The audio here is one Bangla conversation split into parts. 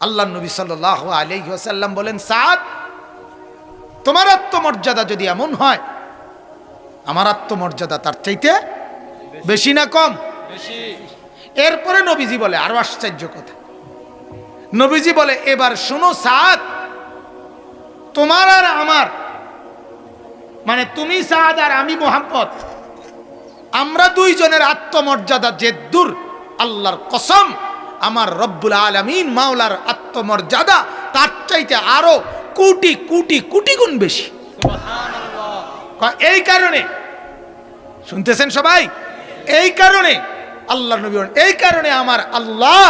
আল্লাহ নবী সাল্লাহ আলহিহাসাল্লাম বলেন সাদ তোমার আত্মমর্যাদা যদি এমন হয় আমার আত্মমর্যাদা তার চাইতে বেশি না কম? এরপরে নবীজি বলে আরও আশ্চর্য কথা। নবীজি বলে এবার শোনো সাদ তোমার আর আমার মানে তুমি সাদ আর আমি মোহাম্মদ আমরা দুইজনের আত্মমর্যাদা যে দূর আল্লাহর কসম আমার রব্বুল আলমিন মাওলার আত্মমর্যাদা তার চাইতে আরও কোটি কোটি কোটি গুণ বেশি। এই কারণে। শুনতেছেন সবাই? এই কারণে আল্লাহ নবী এই কারণে আমার আল্লাহ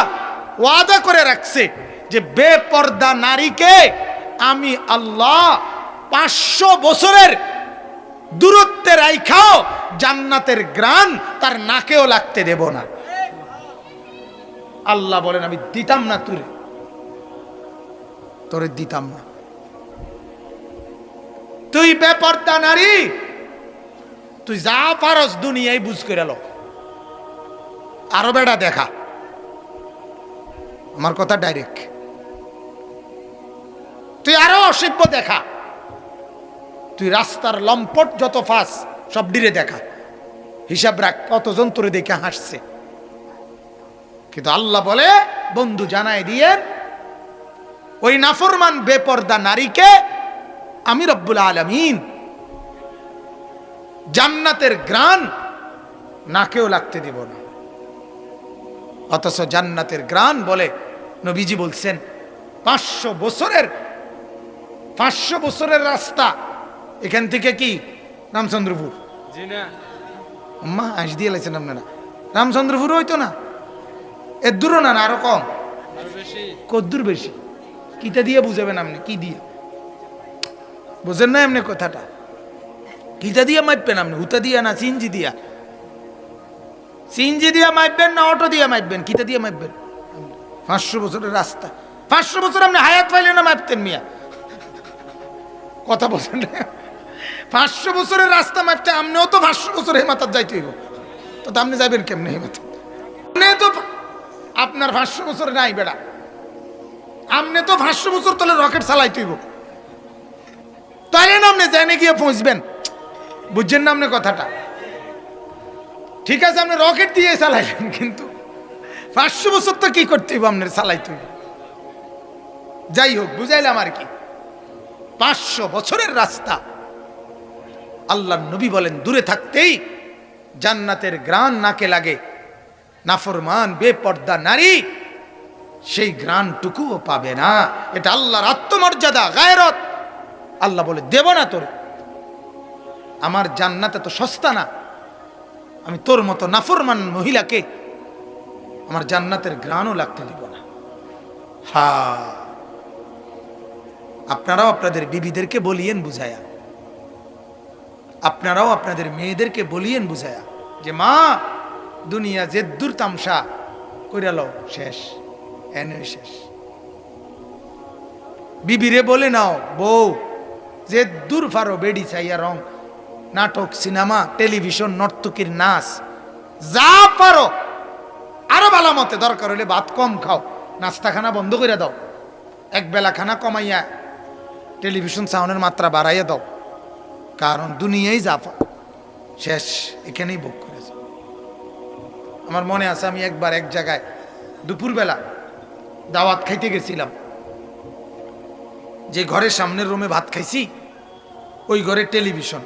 ওয়াদা করে রাখছে যে বেপর্দা নারীকে আমি আল্লাহ পাঁচশো বছরের দূরত্বে রাইখাও জান্নাতের গ্রান তার নাকেও লাগতে দেব না। আল্লাহ বলেন, আমি দিতাম না তুই তোরে দিতাম না। তুই বেপর্দা নারী! তুই যা পারস দুনিয়ায় বুঝ করে লো। আরও বেড়া দেখা। আমার কথা ডাইরেক্ট। তুই আরও অসভ্য দেখা। তুই রাস্তার লম্পট যত ফাঁস, সব ডিরে দেখা। হিসাব রাখ, কতজন তোরে দেখে হাসছে। কিন্তু আল্লাহ বলে বন্ধু জানাই দিয়ে ওই নাফরমান বেপর্দা নারীকে আমি রব্বুল আলমিন জান্নাতের গ্রান নাকেও লাগতে দিব না। অথচ জান্নাতের গ্রান বলে নবীজি বলছেন পাঁচশো বছরের পাঁচশো বছরের রাস্তা এখান থেকে কি? রামচন্দ্রপুর। আস দিয়ে লাইছেন আপনারা। রামচন্দ্রপুর হইতো না। এর দূরও না না আরও কম। কদ্দুর বেশি। কিটা দিয়ে বুঝাবেন আপনি? কি দিয়ে? বুঝেন না এমনি কথাটা? কিটা দিয়ে মাপবেন আপনি? হুতা দিয়া না সিনজি দিয়া? সিনজি দিয়া মাপবেন না অটো দিয়া মাপবেন কিটা দিয়ে মাপবেন পাঁচশো বছরের রাস্তা। পাঁচশো বছর আপনি হায়াত পাইলে না মাপতেন মিয়া? কথা বলছেন না? পাঁচশো বছরের রাস্তা মাপতে আপনিও তো পাঁচশো বছর হেমাতার যাইতে হইব। তো তা আপনি যাবেন কেমনে হেমাতার আপনি তো আপনার পাঁচশো বছরে নাই বেড়া। আপনি তো পাঁচশো বছর তলে রকেট চালাই তুইব তাইলে না আপনি জেনে গিয়ে পৌঁছবেন? বুঝছেন না আপনি কথাটা? ঠিক আছে আপনি রকেট দিয়ে চালাইলেন কিন্তু পাঁচশো বছর তো কি করতে হইব আপনার চালাই তুই যাই হোক, বুঝাইলাম আর কি। পাঁচশো বছরের রাস্তা। আল্লাহ নবী বলেন, দূরে থাকতেই জান্নাতের গ্রান নাকে লাগে। নাফরমান, বেপর্দা নারী, সেই গ্রানটুকুও পাবে না। এটা আল্লাহর আত্মমর্যাদা, গায়রত। আল্লাহ বলে, দেব না তোর। আমার জান্নাতে তো সস্তা না। আমি তোর মতো নাফরমান মহিলাকে আমার জান্নাতের গ্রানও লাগতে দিব না। হা। আপনারাও আপনাদের বিবিদেরকে বলিয়েন বুঝায়া। আপনারাও আপনাদের মেয়েদেরকে বলিয়েন বুঝায়া যে, মা দুনিয়া যে দূর তামসা, কইরা লও, শেষ এনে শেষ। বিবিরে বলে নাও, বউ, যে দূর ফারো বেডি চাইয়া রং, নাটক, সিনেমা, টেলিভিশন, নর্তকীর নাচ, যা পারো, আরও ভালো মতে দরকার হলে ভাত কম খাও নাস্তা খানা বন্ধ করে দাও, এক বেলা খানা কমাইয়া টেলিভিশন সাউন্ডের মাত্রা বাড়াইয়া দাও, কারণ দুনিয়াই জাফা শেষ, এখানেই ভোগ করেছে আমার মনে আছে আমি একবার এক জায়গায় দুপুরবেলা দাওয়াত খাইতে গেছিলাম। যে ঘরের সামনের রুমে ভাত খাইছি, ওই ঘরে টেলিভিশন।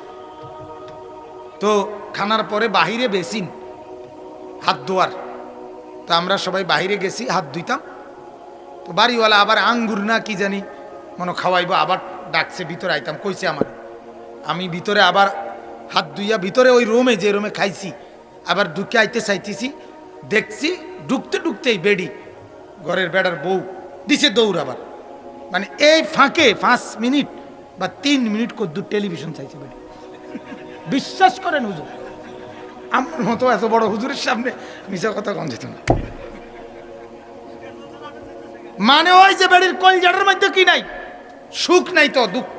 তো খানার পরে বাহিরে বেসিন, হাত ধোয়ার। তো আমরা সবাই বাহিরে গেছি, হাত ধুইতাম। তো বাড়িওয়ালা আবার আঙ্গুর না কি জানি মনে খাওয়াইবো, আবার ডাকছে, ভিতরে আইতাম, কইছে আমার। আমি ভিতরে আবার হাত ধুইয়া ভিতরে ওই রুমে, যে রুমে খাইছি আবার ঢুকে আইতে চাইতেছি, দেখছি ঢুকতে ঢুকতেই বেডি, ঘরের বেড়ার বউ, দিছে দৌড় আবার। মানে এই ফাঁকে পাঁচ মিনিট বা তিন মিনিট কদ্দুর টেলিভিশন চাইছে বেডি। বিশ্বাস করেন হুজুর, আমার মতো এত বড় হুজুরের সামনে মিশা কথা কম যেত না। মানে ওই যে বেড়ির কলজাটার মধ্যে কি নাই? সুখ নাই তো, দুঃখ।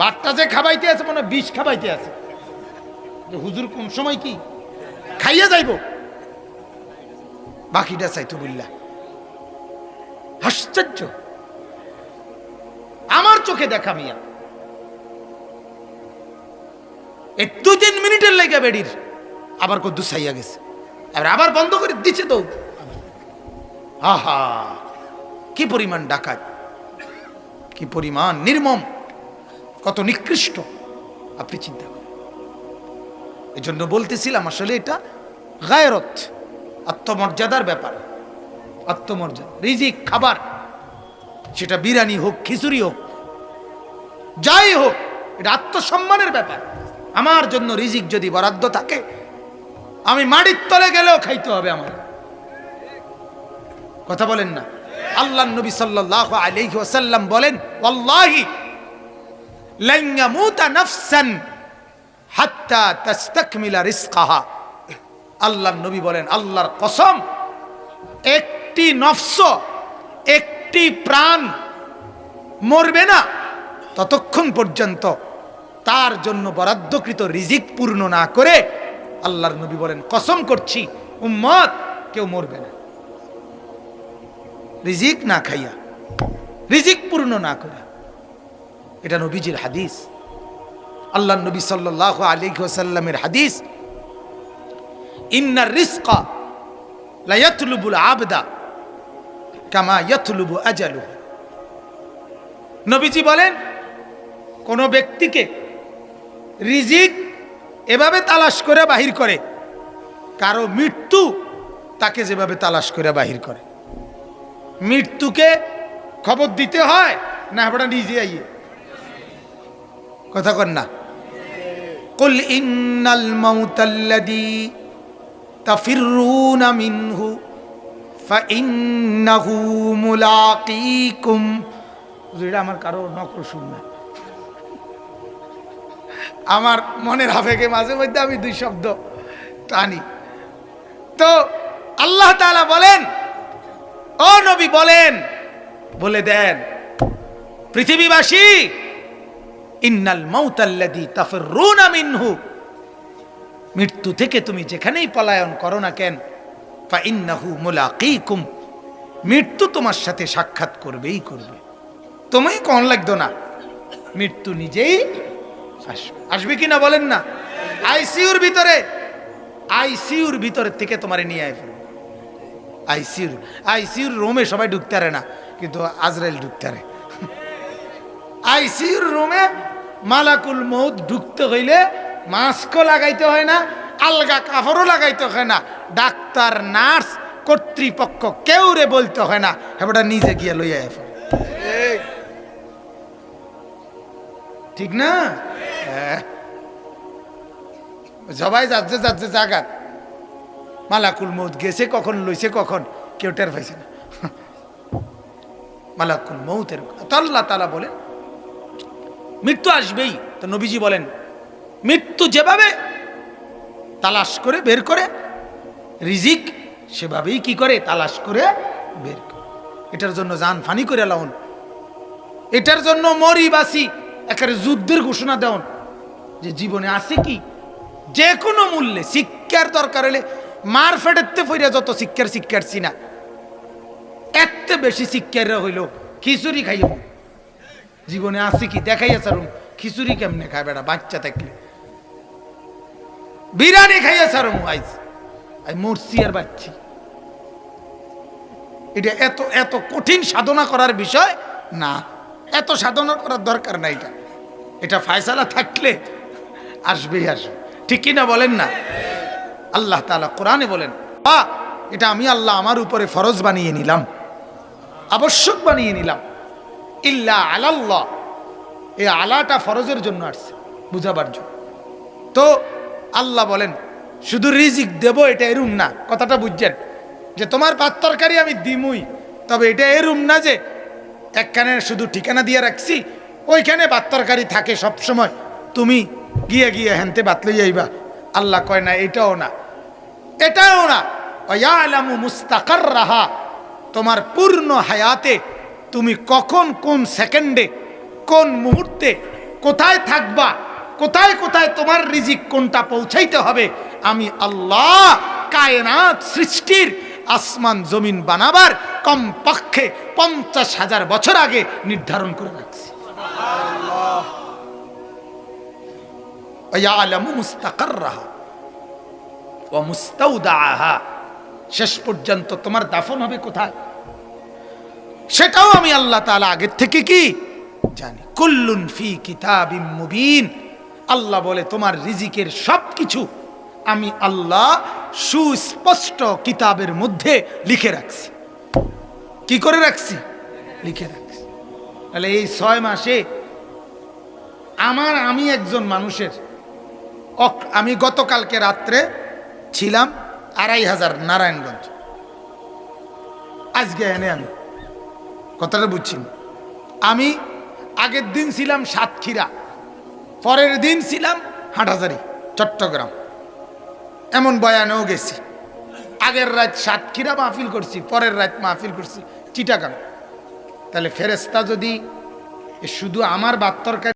বাচ্চা যে খাবাইতে আছে মানে বিষ খাবাইতে আছে। হুজুর কোন সময় কি খাইয়া যাইব। বাকিটা চাইতো বললা আশ্চর্য। আমার চোখে দেখা মিয়া। এই দু তিন মিনিটের লেগে বেডির আবার কদ্দু সাইয়া গেছে। এবার আবার বন্ধ করে দিচ্ছে তো। আহা, কি পরিমাণ ডাকাত। কি পরিমাণ নির্মম। কত নিকৃষ্ট। আপনি চিন্তা করেন। এই জন্য বলতেছিলাম আসলে এটা গায়রত, আত্মমর্যাদার ব্যাপার। আত্মমর্যাদা, রিজিক, খাবার, সেটা বিরিয়ানি হোক, খিচুড়ি হোক, যাই হোক, এটা আত্মসম্মানের ব্যাপার। আমার জন্য রিজিক যদি বরাদ্দ থাকে, আমি মাটির তলে গেলেও খাইতে হবে আমার। কথা বলেন না। আল্লাহ নবী সাল্লাল্লাহু আলাইহি ওয়াসাল্লাম বলেন, ওয়াল্লাহি লান ইয়ামুতা নাফসান হাত্তা তাস্তাকমিলা রিজকাহা। আল্লাহ নবী বলেন, আল্লাহর কসম, একটি নফস, একটি প্রাণ মরবে না ততক্ষণ পর্যন্ত। তার জন্য বরাদ্দকৃত রিজিক পূর্ণ না করে আল্লাহর নবী বলেন, কসম করছি, উম্মত, কেউ মরবে না। রিজিক না খাইয়া, রিজিক পূর্ণ না করে এটা নবীজির হাদিস। আল্লাহ নবী সাল্লাহ আলী সাল্লামের হাদিস ইন্নার রিস্কা লায়াতলুবুল আবদা কামা ইয়াতলুবু আজালু নবীজি বলেন, কোন ব্যক্তিকে রিজিক এভাবে তালাশ করে বাহির করে, কারও মৃত্যু তাকে যেভাবে তালাশ করে বাহির করে। মৃত্যুকে খবর দিতে হয়, না আপনারা নিজে আইয়ে? কথা কর না। কুল ইন্নাল মাউতাল্লাযী মিনহু আমার কারও নকল শুন না। আমার মনের আবেগে মাঝে মধ্যে আমি দুই শব্দ টানি। তো আল্লাহ তাআলা বলেন, ও নবী বলেন, বলে দেন, পৃথিবীবাসী, ইন্নাল মাউতাল্লাযী তাফিরুনা মিনহু। মৃত্যু থেকে তুমি যেখানেই পলায়ন করো না কেন মৃত্যু তোমার সাথে সাক্ষাৎ করবেই করবে। তুমি কোন লাগতো না। মৃত্যু নিজেই আসবে। কি না বলেন না? আইসিউর ভিতরে আইসিউর ভিতরে থেকে তোমারে নিয়ে আয় আইসিউর আইসিউর রুমে সবাই ঢুকতে পারে না, কিন্তু আজরাইল ঢুকতে পারে। আইসিউর রুমে মালাকুল মৌত ঢুকতে হইলে মাস্কও লাগাইতে হয় না, আলগা কাপড়ও লাগাইতে হয় না, ডাক্তার, নার্স, কর্তৃপক্ষ কেউ রে বলতে হয় না হেবটা নিজে গিয়ে লইয়া ঠিক না? হ্যাঁ। সবাই যাচ্ছে যাচ্ছে, জাগাত। মালাকুল মৌত গেছে কখন, লইছে কখন, কেউ টের পাইছে না। মালাকুল মৌতের আল্লাহ তালা বলেন, মৃত্যু আসবেই। তো নবীজি বলেন মৃত্যু যেভাবে তালাশ করে বের করে, রিজিক সেভাবেই কি করে? তালাশ করে বের করে। এটার জন্য জান ফানি করে লাউন। এটার জন্য মরি বাসি যুদ্ধের ঘোষণা দেওন। যে জীবনে আছে কি? যে কোনো মূল্যে শিক্ষার দরকার হলে মার ফেটেতে ফইরা যত শিক্ষার শিক্ষার না এত বেশি শিক্ষার হইল খিচুড়ি খাইব জীবনে আছে কি? দেখাইয়া সারুন খিচুড়ি কেমনে খায় বেড়া বাচ্চা থাকলে। বিরিয়ানি খাইয়া সারুন আইস আই মরছি আর বাচ্চি। এটা এত এত কঠিন সাধনা করার বিষয় না। এত সাধনা করার দরকার না এটা। এটা ফায়সালা থাকলে আসবেই আসবে। ঠিক কিনা বলেন না? আল্লাহ তালা কোরআনে বলেন, বা, এটা আমি আল্লাহ আমার উপরে ফরজ বানিয়ে নিলাম। আবশ্যক বানিয়ে নিলাম। ইল্লা আলাল্লাহ। এই আলাটা ফরজের জন্য আসছে, বুঝাবার জন্য। তো আল্লাহ বলেন, শুধু রিজিক দেব, এটা এরুম না। কথাটা বুঝছেন? যে তোমার পাত তরকারি আমি দিমুই, তবে এটা এরুম না যে একখানে শুধু ঠিকানা দিয়ে রাখছি, ওইখানে ভাত তরকারি থাকে সবসময়। তুমি গিয়ে গিয়ে হেনতে লই যাইবা আল্লাহ কয়, না, এটাও না। এটাও না। আলামু মুস্তাকার রাহা তোমার পূর্ণ হায়াতে তুমি কখন, কোন সেকেন্ডে, কোন মুহূর্তে কোথায় থাকবা কোথায় কোথায় তোমার রিজিক কোনটা পৌঁছাইতে হবে? আমি আল্লাহ কায়নাত সৃষ্টির আসমান জমিন বানাবার কমপক্ষে পঞ্চাশ হাজার বছর আগে নির্ধারণ করে রাখছি। শেষ পর্যন্ত তোমার দাফন হবে কোথায়? সেটাও আমি আল্লাহ তালা আগের থেকে কি? জানি। কুল্লুন ফি কিতাবিম মুবিন। আল্লাহ বলে, তোমার রিজিকের সব কিছু আমি আল্লাহ সুস্পষ্ট কিতাবের মধ্যে লিখে রাখছি। কি করে রাখছি? লিখে রাখছি। তাহলে এই ছয় মাসে আমার, আমি একজন মানুষের আমি গতকালকে রাত্রে ছিলাম আড়াই হাজার নারায়ণগঞ্জ। আজকে এনে আমি, কথাটা বুঝছি। আমি আগের দিন ছিলাম সাতক্ষীরা। পরের দিন ছিলাম হাটহাজারি, চট্টগ্রাম। এমন বয়ানেও গেছি। আগের রাত সাতক্ষীরা মাহফিল করছি, পরের রাত মাহফিল করছি, চিটাগাং। তাহলে ফেরেস্তা যদি শুধু আমার বাত্তরকারী